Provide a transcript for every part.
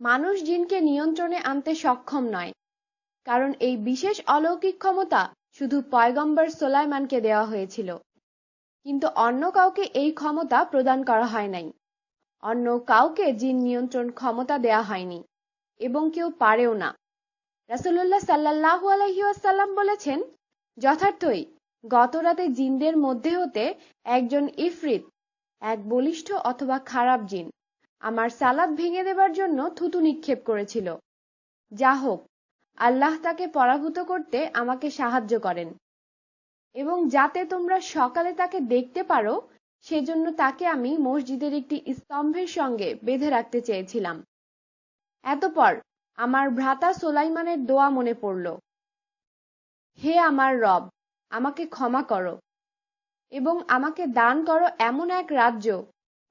মানুষ জিনকে নিয়ন্ত্রণে আনতে সক্ষম নয়, কারণ এই বিশেষ অলৌকিক ক্ষমতা শুধু পয়গম্বর সোলাইমানকে দেওয়া হয়েছিল। কিন্তু অন্য কাউকে এই ক্ষমতা প্রদান করা হয় নাই। অন্য কাউকে জিন নিয়ন্ত্রণ ক্ষমতা দেয়া হয়নি, এবং কেউ পারেও না। রাসুল্লাহ সাল্লাহ আলহিউসাল্লাম বলেছেন, যথার্থই গত রাতে জিনদের মধ্যে হতে একজন ইফরিত, এক বলিষ্ঠ অথবা খারাপ জিন আমার সালাদ ভেঙে দেবার জন্য থুতু নিক্ষেপ করেছিল। যা হোক, আল্লাহ তাকে পরাভূত করতে আমাকে সাহায্য করেন। এবং যাতে তোমরা সকালে তাকে দেখতে পারো, সেজন্য তাকে আমি মসজিদের একটি স্তম্ভের সঙ্গে বেঁধে রাখতে চেয়েছিলাম। এতপর আমার ভ্রাতা সোলাইমানের দোয়া মনে পড়ল। হে আমার রব, আমাকে ক্ষমা করো এবং আমাকে দান করো এমন এক রাজ্য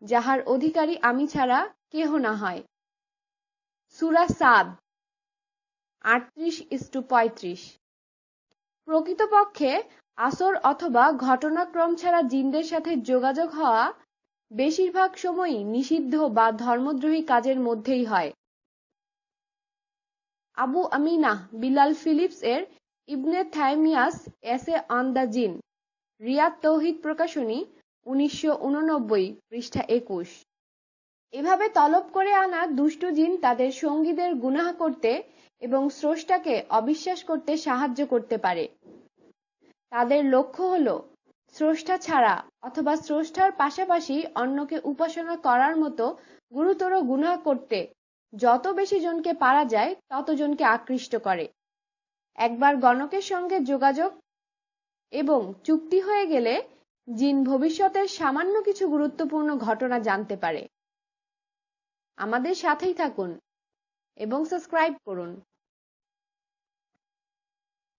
যাহার অধিকারী আমি ছাড়া কেহ না হয়। সুরা সাদ, আটত্রিশ ইস্টু পঁয়ত্রিশ। প্রকৃতপক্ষে আসর অথবা ঘটনাক্রম ছাড়া জিনদের সাথে যোগাযোগ হওয়া বেশিরভাগ সময়ই নিষিদ্ধ বা ধর্মদ্রোহী কাজের মধ্যেই হয়। আবু আমিনা বিলাল ফিলিপস এর ইবনে থাইমিয়াস এসে অন দ্য জিন, রিয়াদ তৌহিদ প্রকাশনী উনিশশো পৃষ্ঠা একুশ। এভাবে তলব করে আনা দুষ্ট জিন তাদের সঙ্গীদের গুনাহ করতে এবং স্রষ্টাকে অবিশ্বাস করতে সাহায্য করতে পারে। তাদের লক্ষ্য হল, স্রষ্টা ছাড়া অথবা স্রষ্টার পাশাপাশি অন্যকে উপাসনা করার মতো গুরুতর গুনাহ করতে যত বেশি জনকে পারা যায় ততজনকে আকৃষ্ট করে। একবার গণকের সঙ্গে যোগাযোগ এবং চুক্তি হয়ে গেলে জিন ভবিষ্যতের সামান্য কিছু গুরুত্বপূর্ণ ঘটনা জানতে পারে। আমাদের সাথেই থাকুন এবং সাবস্ক্রাইব করুন।